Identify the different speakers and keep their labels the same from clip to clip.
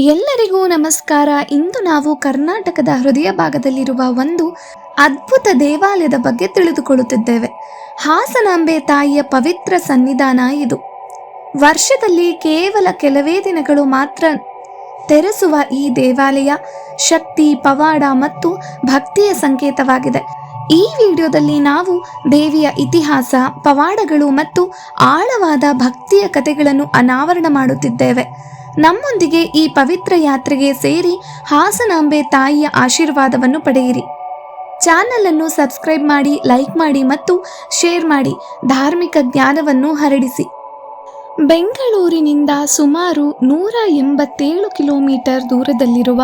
Speaker 1: ಎಲ್ಲರಿಗೂ ನಮಸ್ಕಾರ. ಇಂದು ನಾವು ಕರ್ನಾಟಕದ ಹೃದಯ ಭಾಗದಲ್ಲಿರುವ ಒಂದು ಅದ್ಭುತ ದೇವಾಲಯದ ಬಗ್ಗೆ ತಿಳಿದುಕೊಳ್ಳುತ್ತಿದ್ದೇವೆ. ಹಾಸನಾಂಬೆ ತಾಯಿಯ ಪವಿತ್ರ ಸನ್ನಿಧಾನ ಇದು. ವರ್ಷದಲ್ಲಿ ಕೇವಲ ಕೆಲವೇ ದಿನಗಳು ಮಾತ್ರ ತೆರೆಸುವ ಈ ದೇವಾಲಯ ಶಕ್ತಿ, ಪವಾಡ ಮತ್ತು ಭಕ್ತಿಯ ಸಂಕೇತವಾಗಿದೆ. ಈ ವಿಡಿಯೋದಲ್ಲಿ ನಾವು ದೇವಿಯ ಇತಿಹಾಸ, ಪವಾಡಗಳು ಮತ್ತು ಆಳವಾದ ಭಕ್ತಿಯ ಕಥೆಗಳನ್ನು ಅನಾವರಣ ಮಾಡುತ್ತಿದ್ದೇವೆ. ನಮ್ಮೊಂದಿಗೆ ಈ ಪವಿತ್ರ ಯಾತ್ರೆಗೆ ಸೇರಿ ಹಾಸನಾಂಬೆ ತಾಯಿಯ ಆಶೀರ್ವಾದವನ್ನು ಪಡೆಯಿರಿ. ಚಾನಲ್ ಅನ್ನು ಸಬ್ಸ್ಕ್ರೈಬ್ ಮಾಡಿ, ಲೈಕ್ ಮಾಡಿ ಮತ್ತು ಶೇರ್ ಮಾಡಿ. ಧಾರ್ಮಿಕ ಜ್ಞಾನವನ್ನು ಹರಡಿಸಿ. ಬೆಂಗಳೂರಿನಿಂದ ಸುಮಾರು ನೂರ ಎಂಬತ್ತೇಳು ಕಿಲೋಮೀಟರ್ ದೂರದಲ್ಲಿರುವ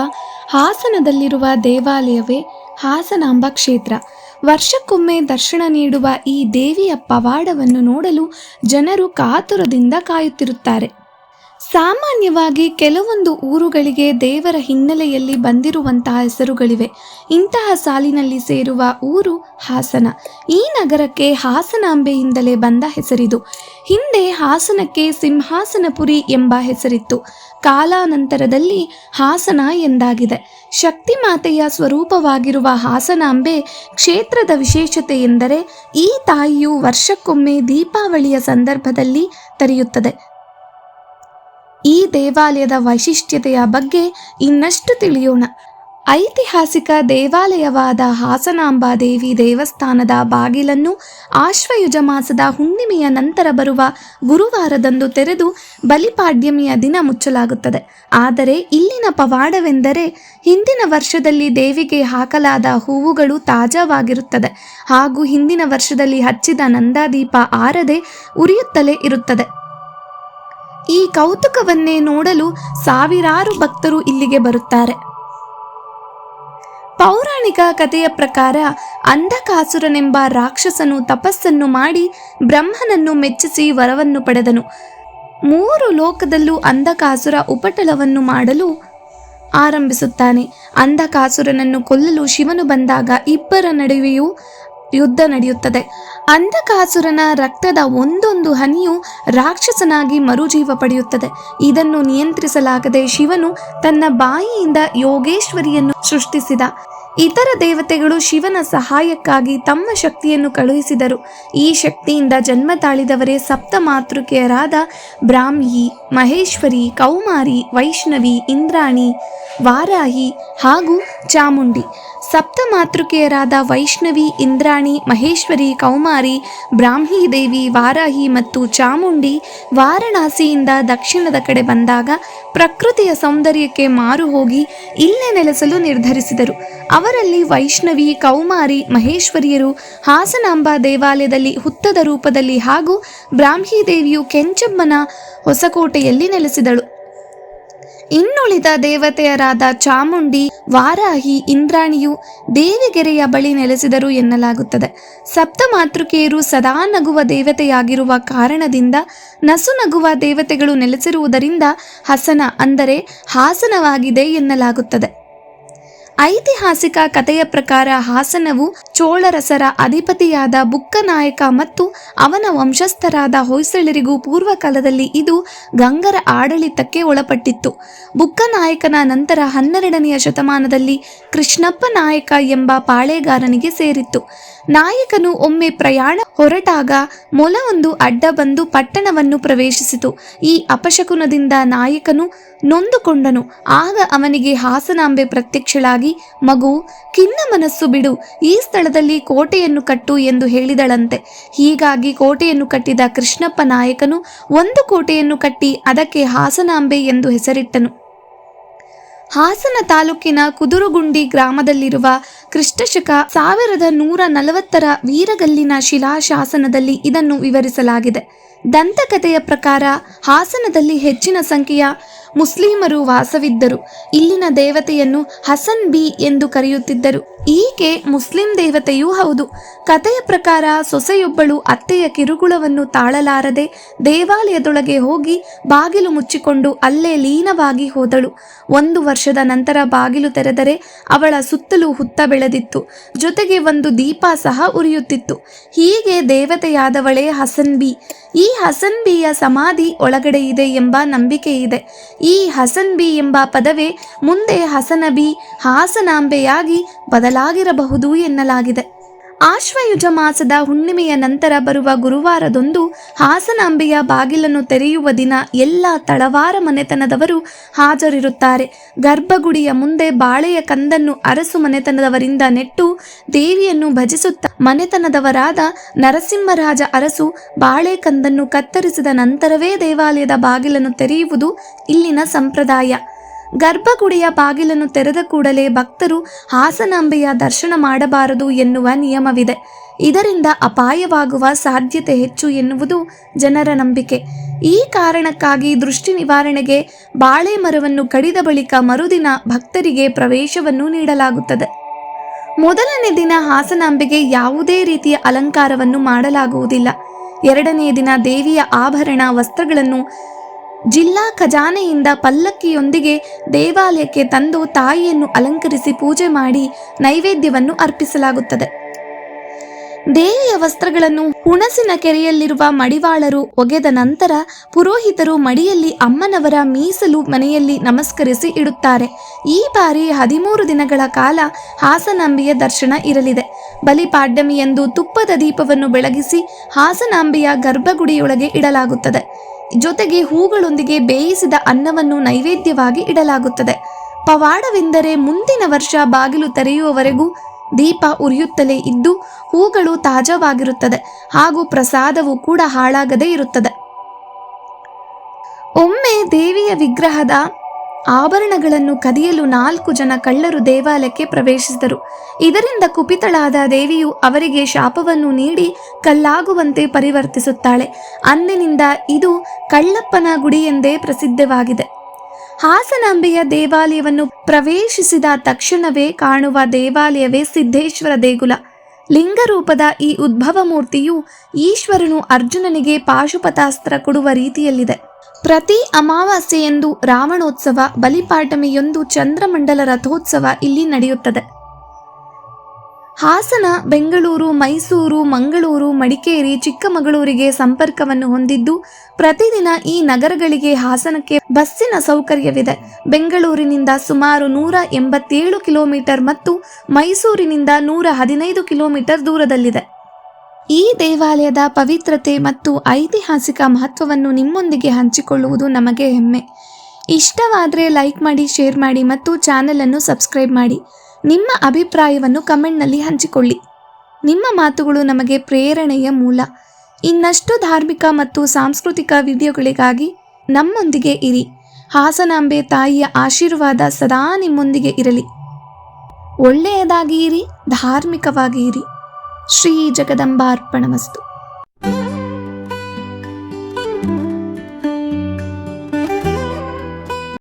Speaker 1: ಹಾಸನದಲ್ಲಿರುವ ದೇವಾಲಯವೇ ಹಾಸನಾಂಬ ಕ್ಷೇತ್ರ. ವರ್ಷಕ್ಕೊಮ್ಮೆ ದರ್ಶನ ನೀಡುವ ಈ ದೇವಿಯ ಪವಾಡವನ್ನು ನೋಡಲು ಜನರು ಕಾತುರದಿಂದ ಕಾಯುತ್ತಿರುತ್ತಾರೆ. ಸಾಮಾನ್ಯವಾಗಿ ಕೆಲವೊಂದು ಊರುಗಳಿಗೆ ದೇವರ ಹಿನ್ನೆಲೆಯಲ್ಲಿ ಬಂದಿರುವಂತಹ ಹೆಸರುಗಳಿವೆ. ಇಂತಹ ಸಾಲಿನಲ್ಲಿ ಸೇರುವ ಊರು ಹಾಸನ. ಈ ನಗರಕ್ಕೆ ಹಾಸನಾಂಬೆಯಿಂದಲೇ ಬಂದ ಹೆಸರಿದು. ಹಿಂದೆ ಹಾಸನಕ್ಕೆ ಸಿಂಹಾಸನಪುರಿ ಎಂಬ ಹೆಸರಿತ್ತು. ಕಾಲಾನಂತರದಲ್ಲಿ ಹಾಸನ ಎಂದಾಗಿದೆ. ಶಕ್ತಿ ಮಾತೆಯ ಸ್ವರೂಪವಾಗಿರುವ ಹಾಸನಾಂಬೆ ಕ್ಷೇತ್ರದ ವಿಶೇಷತೆ ಎಂದರೆ ಈ ತಾಯಿಯು ವರ್ಷಕ್ಕೊಮ್ಮೆ ದೀಪಾವಳಿಯ ಸಂದರ್ಭದಲ್ಲಿ ತೆರೆಯುತ್ತದೆ. ಈ ದೇವಾಲಯದ ವೈಶಿಷ್ಟ್ಯತೆಯ ಬಗ್ಗೆ ಇನ್ನಷ್ಟು ತಿಳಿಯೋಣ. ಐತಿಹಾಸಿಕ ದೇವಾಲಯವಾದ ಹಾಸನಾಂಬ ದೇವಿ ದೇವಸ್ಥಾನದ ಬಾಗಿಲನ್ನು ಆಶ್ವಯುಜ ಮಾಸದ ಹುಣ್ಣಿಮೆಯ ನಂತರ ಬರುವ ಗುರುವಾರದಂದು ತೆರೆದು ಬಲಿಪಾಡ್ಯಮಿಯ ದಿನ ಮುಚ್ಚಲಾಗುತ್ತದೆ. ಆದರೆ ಇಲ್ಲಿನ ಪವಾಡವೆಂದರೆ ಹಿಂದಿನ ವರ್ಷದಲ್ಲಿ ದೇವಿಗೆ ಹಾಕಲಾದ ಹೂವುಗಳು ತಾಜಾವಾಗಿರುತ್ತದೆ. ಹಾಗೂ ಹಿಂದಿನ ವರ್ಷದಲ್ಲಿ ಹಚ್ಚಿದ ನಂದಾದೀಪ ಆರದೆ ಉರಿಯುತ್ತಲೇ ಇರುತ್ತದೆ. ಈ ಕೌತುಕವನ್ನೇ ನೋಡಲು ಸಾವಿರಾರು ಭಕ್ತರು ಇಲ್ಲಿಗೆ ಬರುತ್ತಾರೆ. ಪೌರಾಣಿಕ ಕಥೆಯ ಪ್ರಕಾರ ಅಂಧಕಾಸುರನೆಂಬ ರಾಕ್ಷಸನು ತಪಸ್ಸನ್ನು ಮಾಡಿ ಬ್ರಹ್ಮನನ್ನು ಮೆಚ್ಚಿಸಿ ವರವನ್ನು ಪಡೆದನು. ಮೂರು ಲೋಕದಲ್ಲೂ ಅಂಧಕಾಸುರ ಉಪಟಳವನ್ನು ಮಾಡಲು ಆರಂಭಿಸುತ್ತಾನೆ. ಅಂಧಕಾಸುರನನ್ನು ಕೊಲ್ಲಲು ಶಿವನು ಬಂದಾಗ ಇಬ್ಬರ ನಡುವೆಯೂ ಯುದ್ಧ ನಡೆಯುತ್ತದೆ. ಅಂಧಕಾಸುರನ ರಕ್ತದ ಒಂದೊಂದು ಹನಿಯು ರಾಕ್ಷಸನಾಗಿ ಮರುಜೀವ ಪಡೆಯುತ್ತದೆ. ಇದನ್ನು ನಿಯಂತ್ರಿಸಲಾಗದೆ ಶಿವನು ತನ್ನ ಬಾಯಿಯಿಂದ ಯೋಗೇಶ್ವರಿಯನ್ನು ಸೃಷ್ಟಿಸಿದ. ಇತರ ದೇವತೆಗಳು ಶಿವನ ಸಹಾಯಕ್ಕಾಗಿ ತಮ್ಮ ಶಕ್ತಿಯನ್ನು ಕಳುಹಿಸಿದರು. ಈ ಶಕ್ತಿಯಿಂದ ಜನ್ಮ ತಾಳಿದವರೇ ಸಪ್ತ ಮಾತೃಕೆಯರಾದ ಬ್ರಾಹ್ಮಿ, ಮಹೇಶ್ವರಿ, ಕೌಮಾರಿ, ವೈಷ್ಣವಿ, ಇಂದ್ರಾಣಿ, ವಾರಾಹಿ ಹಾಗೂ ಚಾಮುಂಡಿ. ಸಪ್ತ ಮಾತೃಕೆಯರಾದ ವೈಷ್ಣವಿ, ಇಂದ್ರಾಣಿ, ಮಹೇಶ್ವರಿ, ಕೌಮಾರಿ, ಬ್ರಾಹ್ಮಿ ದೇವಿ, ವಾರಾಹಿ ಮತ್ತು ಚಾಮುಂಡಿ ವಾರಣಾಸಿಯಿಂದ ದಕ್ಷಿಣದ ಕಡೆ ಬಂದಾಗ ಪ್ರಕೃತಿಯ ಸೌಂದರ್ಯಕ್ಕೆ ಮಾರು ಹೋಗಿ ಇಲ್ಲೇ ನೆಲೆಸಲು ನಿರ್ಧರಿಸಿದರು. ಅವರಲ್ಲಿ ವೈಷ್ಣವಿ, ಕೌಮಾರಿ, ಮಹೇಶ್ವರಿಯರು ಹಾಸನಾಂಬ ದೇವಾಲಯದಲ್ಲಿ ಹುತ್ತದ ರೂಪದಲ್ಲಿ ಹಾಗೂ ಬ್ರಾಹ್ಮಿ ದೇವಿಯು ಕೆಂಚಮ್ಮನ ಹೊಸಕೋಟೆಯಲ್ಲಿ ನೆಲೆಸಿದಳು. ಇನ್ನುಳಿದ ದೇವತೆಯರಾದ ಚಾಮುಂಡಿ, ವಾರಾಹಿ, ಇಂದ್ರಾಣಿಯು ದೇವಿಗೆರೆಯ ಬಳಿ ನೆಲೆಸಿದರು ಎನ್ನಲಾಗುತ್ತದೆ. ಸಪ್ತ ಮಾತೃಕೆಯರು ಸದಾ ನಗುವ ದೇವತೆಯಾಗಿರುವ ಕಾರಣದಿಂದ ನಸು ನಗುವ ದೇವತೆಗಳು ನೆಲೆಸಿರುವುದರಿಂದ ಹಸನ ಅಂದರೆ ಹಾಸನವಾಗಿದೆ ಎನ್ನಲಾಗುತ್ತದೆ. ಐತಿಹಾಸಿಕ ಕಥೆಯ ಪ್ರಕಾರ ಹಾಸನವು ಚೋಳರಸರ ಅಧಿಪತಿಯಾದ ಬುಕ್ಕನಾಯಕ ಮತ್ತು ಅವನ ವಂಶಸ್ಥರಾದ ಹೊಯ್ಸಳರಿಗೂ ಪೂರ್ವಕಾಲದಲ್ಲಿ ಇದು ಗಂಗರ ಆಡಳಿತಕ್ಕೆ ಒಳಪಟ್ಟಿತ್ತು. ಬುಕ್ಕನಾಯಕನ ನಂತರ ಹನ್ನೆರಡನೆಯ ಶತಮಾನದಲ್ಲಿ ಕೃಷ್ಣಪ್ಪ ನಾಯಕ ಎಂಬ ಪಾಳೆಗಾರನಿಗೆ ಸೇರಿತ್ತು. ನಾಯಕನು ಒಮ್ಮೆ ಪ್ರಯಾಣ ಹೊರಟಾಗ ಮೊಲವೊಂದು ಅಡ್ಡ ಬಂದು ಪಟ್ಟಣವನ್ನು ಪ್ರವೇಶಿಸಿತು. ಈ ಅಪಶಕುನದಿಂದ ನಾಯಕನು ನೊಂದುಕೊಂಡನು. ಆಗ ಅವನಿಗೆ ಹಾಸನಾಂಬೆ ಪ್ರತ್ಯಕ್ಷಳಾಗಿ, ಮಗು ಖಿನ್ನ ಮನಸ್ಸು ಬಿಡು. ಈ ಸ್ಥಳದಲ್ಲಿ ಕೋಟೆಯನ್ನು ಕಟ್ಟು ಎಂದು ಹೇಳಿದಳಂತೆ. ಹೀಗಾಗಿ ಕೋಟೆಯನ್ನು ಕಟ್ಟಿದ ಕೃಷ್ಣಪ್ಪ ನಾಯಕನು ಒಂದು ಕೋಟೆಯನ್ನು ಕಟ್ಟಿ ಅದಕ್ಕೆ ಹಾಸನಾಂಬೆ ಎಂದು ಹೆಸರಿಟ್ಟನು. ಹಾಸನ ತಾಲೂಕಿನ ಕುದುರುಗುಂಡಿ ಗ್ರಾಮದಲ್ಲಿರುವ ಕ್ರಿಷ್ಟಶಕ ಸಾವಿರದ ನೂರ ನಲವತ್ತರ ವೀರಗಲ್ಲಿನ ಶಿಲಾಶಾಸನದಲ್ಲಿ ಇದನ್ನು ವಿವರಿಸಲಾಗಿದೆ. ದಂತಕಥೆಯ ಪ್ರಕಾರ ಹಾಸನದಲ್ಲಿ ಹೆಚ್ಚಿನ ಸಂಖ್ಯೆಯ ಮುಸ್ಲಿಮರು ವಾಸವಿದ್ದರು. ಇಲ್ಲಿನ ದೇವತೆಯನ್ನು ಹಸನ್ ಬಿ ಎಂದು ಕರೆಯುತ್ತಿದ್ದರು. ಈಕೆ ಮುಸ್ಲಿಂ ದೇವತೆಯೂ ಹೌದು. ಕಥೆಯ ಪ್ರಕಾರ ಸೊಸೆಯೊಬ್ಬಳು ಅತ್ತೆಯ ಕಿರುಕುಳವನ್ನು ತಾಳಲಾರದೆ ದೇವಾಲಯದೊಳಗೆ ಹೋಗಿ ಬಾಗಿಲು ಮುಚ್ಚಿಕೊಂಡು ಅಲ್ಲೇ ಲೀನವಾಗಿ ಹೋದಳು. ಒಂದು ವರ್ಷದ ನಂತರ ಬಾಗಿಲು ತೆರೆದರೆ ಅವಳ ಸುತ್ತಲೂ ಹುತ್ತ ಬೆಳೆದಿತ್ತು. ಜೊತೆಗೆ ಒಂದು ದೀಪ ಸಹ ಉರಿಯುತ್ತಿತ್ತು. ಹೀಗೆ ದೇವತೆಯಾದವಳೇ ಹಸನ್ ಬಿ. ಈ ಹಸನ್ ಬಿಯ ಸಮಾಧಿ ಒಳಗಡೆ ಇದೆ ಎಂಬ ನಂಬಿಕೆ ಇದೆ ಈ ಹಸನ್ ಬಿ ಎಂಬ ಪದವೇ ಮುಂದೆ ಹಸನಬಿ ಹಾಸನಾಂಬೆಯಾಗಿ ಬದಲಾಗಿರಬಹುದು ಎನ್ನಲಾಗಿದೆ. ಆಶ್ವಯುಜ ಮಾಸದ ಹುಣ್ಣಿಮೆಯ ನಂತರ ಬರುವ ಗುರುವಾರದೊಂದು ಹಾಸನಾಂಬೆಯ ಬಾಗಿಲನ್ನು ತೆರೆಯುವ ದಿನ ಎಲ್ಲ ತಳವಾರ ಮನೆತನದವರು ಹಾಜರಿರುತ್ತಾರೆ. ಗರ್ಭಗುಡಿಯ ಮುಂದೆ ಬಾಳೆಯ ಕಂದನ್ನು ಅರಸು ಮನೆತನದವರಿಂದ ನೆಟ್ಟು ದೇವಿಯನ್ನು ಭಜಿಸುತ್ತ ಮನೆತನದವರಾದ ನರಸಿಂಹರಾಜ ಅರಸು ಬಾಳೆ ಕಂದನ್ನು ಕತ್ತರಿಸಿದ ನಂತರವೇ ದೇವಾಲಯದ ಬಾಗಿಲನ್ನು ತೆರೆಯುವುದು ಇಲ್ಲಿನ ಸಂಪ್ರದಾಯ. ಗರ್ಭಗುಡಿಯ ಬಾಗಿಲನ್ನು ತೆರೆದ ಕೂಡಲೇ ಭಕ್ತರು ಹಾಸನಾಂಬೆಯ ದರ್ಶನ ಮಾಡಬಾರದು ಎನ್ನುವ ನಿಯಮವಿದೆ. ಇದರಿಂದ ಅಪಾಯವಾಗುವ ಸಾಧ್ಯತೆ ಹೆಚ್ಚು ಎನ್ನುವುದು ಜನರ ನಂಬಿಕೆ. ಈ ಕಾರಣಕ್ಕಾಗಿ ದೃಷ್ಟಿ ನಿವಾರಣೆಗೆ ಬಾಳೆ ಮರವನ್ನು ಕಡಿದ ಬಳಿಕ ಮರುದಿನ ಭಕ್ತರಿಗೆ ಪ್ರವೇಶವನ್ನು ನೀಡಲಾಗುತ್ತದೆ. ಮೊದಲನೇ ದಿನ ಹಾಸನಾಂಬೆಗೆ ಯಾವುದೇ ರೀತಿಯ ಅಲಂಕಾರವನ್ನು ಮಾಡಲಾಗುವುದಿಲ್ಲ. ಎರಡನೇ ದಿನ ದೇವಿಯ ಆಭರಣ ವಸ್ತ್ರಗಳನ್ನು ಜಿಲ್ಲಾ ಖಜಾನೆಯಿಂದ ಪಲ್ಲಕ್ಕಿಯೊಂದಿಗೆ ದೇವಾಲಯಕ್ಕೆ ತಂದು ತಾಯಿಯನ್ನು ಅಲಂಕರಿಸಿ ಪೂಜೆ ಮಾಡಿ ನೈವೇದ್ಯವನ್ನು ಅರ್ಪಿಸಲಾಗುತ್ತದೆ. ದೇವಿಯ ವಸ್ತ್ರಗಳನ್ನು ಹುಣಸಿನ ಕೆರೆಯಲ್ಲಿರುವ ಮಡಿವಾಳರು ಒಗೆದ ನಂತರ ಪುರೋಹಿತರು ಮಡಿಯಲ್ಲಿ ಅಮ್ಮನವರ ಮೀಸಲು ಮನೆಯಲ್ಲಿ ನಮಸ್ಕರಿಸಿ ಇಡುತ್ತಾರೆ. ಈ ಬಾರಿ ಹದಿಮೂರು ದಿನಗಳ ಕಾಲ ಹಾಸನಾಂಬಿಯ ದರ್ಶನ ಇರಲಿದೆ. ಬಲಿಪಾಡ್ಯಮಿಯಂದು ತುಪ್ಪದ ದೀಪವನ್ನು ಬೆಳಗಿಸಿ ಹಾಸನಾಂಬಿಯ ಗರ್ಭಗುಡಿಯೊಳಗೆ ಇಡಲಾಗುತ್ತದೆ. ಜೊತೆಗೆ ಹೂಗಳೊಂದಿಗೆ ಬೇಯಿಸಿದ ಅನ್ನವನ್ನು ನೈವೇದ್ಯವಾಗಿ ಇಡಲಾಗುತ್ತದೆ. ಪವಾಡವೆಂದರೆ ಮುಂದಿನ ವರ್ಷ ಬಾಗಿಲು ತೆರೆಯುವವರೆಗೂ ದೀಪ ಉರಿಯುತ್ತಲೇ ಇದ್ದು ಹೂಗಳು ತಾಜಾವಾಗಿರುತ್ತದೆ. ಹಾಗೂ ಪ್ರಸಾದವು ಕೂಡ ಹಾಳಾಗದೇ ಇರುತ್ತದೆ. ಒಮ್ಮೆ ದೇವಿಯ ವಿಗ್ರಹದ ಆಭರಣಗಳನ್ನು ಕದಿಯಲು ನಾಲ್ಕು ಜನ ಕಳ್ಳರು ದೇವಾಲಯಕ್ಕೆ ಪ್ರವೇಶಿಸಿದರು. ಇದರಿಂದ ಕುಪಿತಳಾದ ದೇವಿಯು ಅವರಿಗೆ ಶಾಪವನ್ನು ನೀಡಿ ಕಲ್ಲಾಗುವಂತೆ ಪರಿವರ್ತಿಸುತ್ತಾಳೆ. ಅಂದಿನಿಂದ ಇದು ಕಳ್ಳಪ್ಪನ ಗುಡಿ ಎಂದೇ ಪ್ರಸಿದ್ಧವಾಗಿದೆ. ಹಾಸನಾಂಬೆಯ ದೇವಾಲಯವನ್ನು ಪ್ರವೇಶಿಸಿದ ತಕ್ಷಣವೇ ಕಾಣುವ ದೇವಾಲಯವೇ ಸಿದ್ದೇಶ್ವರ ದೇಗುಲ. ಲಿಂಗರೂಪದ ಈ ಉದ್ಭವ ಮೂರ್ತಿಯು ಈಶ್ವರನು ಅರ್ಜುನನಿಗೆ ಪಾಶುಪತಾಸ್ತ್ರ ಕೊಡುವ ರೀತಿಯಲ್ಲಿದೆ. ಪ್ರತಿ ಅಮಾವಾಸ್ಯೆಯಂದು ರಾವಣೋತ್ಸವ ಬಲಿಪಾಠಮಿಯೊಂದು ಚಂದ್ರಮಂಡಲ ರಥೋತ್ಸವ ಇಲ್ಲಿ ನಡೆಯುತ್ತದೆ. ಹಾಸನ, ಬೆಂಗಳೂರು, ಮೈಸೂರು, ಮಂಗಳೂರು, ಮಡಿಕೇರಿ, ಚಿಕ್ಕಮಗಳೂರಿಗೆ ಸಂಪರ್ಕವನ್ನು ಹೊಂದಿದ್ದು ಪ್ರತಿದಿನ ಈ ನಗರಗಳಿಗೆ ಹಾಸನಕ್ಕೆ ಬಸ್ಸಿನ ಸೌಕರ್ಯವಿದೆ. ಬೆಂಗಳೂರಿನಿಂದ ಸುಮಾರು ನೂರ ಎಂಬತ್ತೇಳು ಕಿಲೋಮೀಟರ್ ಮತ್ತು ಮೈಸೂರಿನಿಂದ ನೂರ ಹದಿನೈದು ಕಿಲೋಮೀಟರ್ ದೂರದಲ್ಲಿದೆ. ಈ ದೇವಾಲಯದ ಪವಿತ್ರತೆ ಮತ್ತು ಐತಿಹಾಸಿಕ ಮಹತ್ವವನ್ನು ನಿಮ್ಮೊಂದಿಗೆ ಹಂಚಿಕೊಳ್ಳುವುದು ನಮಗೆ ಹೆಮ್ಮೆ. ಇಷ್ಟವಾದರೆ ಲೈಕ್ ಮಾಡಿ, ಶೇರ್ ಮಾಡಿ ಮತ್ತು ಚಾನಲನ್ನು ಸಬ್ಸ್ಕ್ರೈಬ್ ಮಾಡಿ. ನಿಮ್ಮ ಅಭಿಪ್ರಾಯವನ್ನು ಕಮೆಂಟ್ನಲ್ಲಿ ಹಂಚಿಕೊಳ್ಳಿ. ನಿಮ್ಮ ಮಾತುಗಳು ನಮಗೆ ಪ್ರೇರಣೆಯ ಮೂಲ. ಇನ್ನಷ್ಟು ಧಾರ್ಮಿಕ ಮತ್ತು ಸಾಂಸ್ಕೃತಿಕ ವಿಡಿಯೋಗಳಿಗಾಗಿ ನಮ್ಮೊಂದಿಗೆ ಇರಿ. ಹಾಸನಾಂಬೆ ತಾಯಿಯ ಆಶೀರ್ವಾದ ಸದಾ ನಿಮ್ಮೊಂದಿಗೆ ಇರಲಿ. ಒಳ್ಳೆಯದಾಗಿ ಇರಿ, ಧಾರ್ಮಿಕವಾಗಿ ಇರಿ. ಶ್ರೀ ಜಗದಂಬಾರ್ಪಣಮಸ್ತು.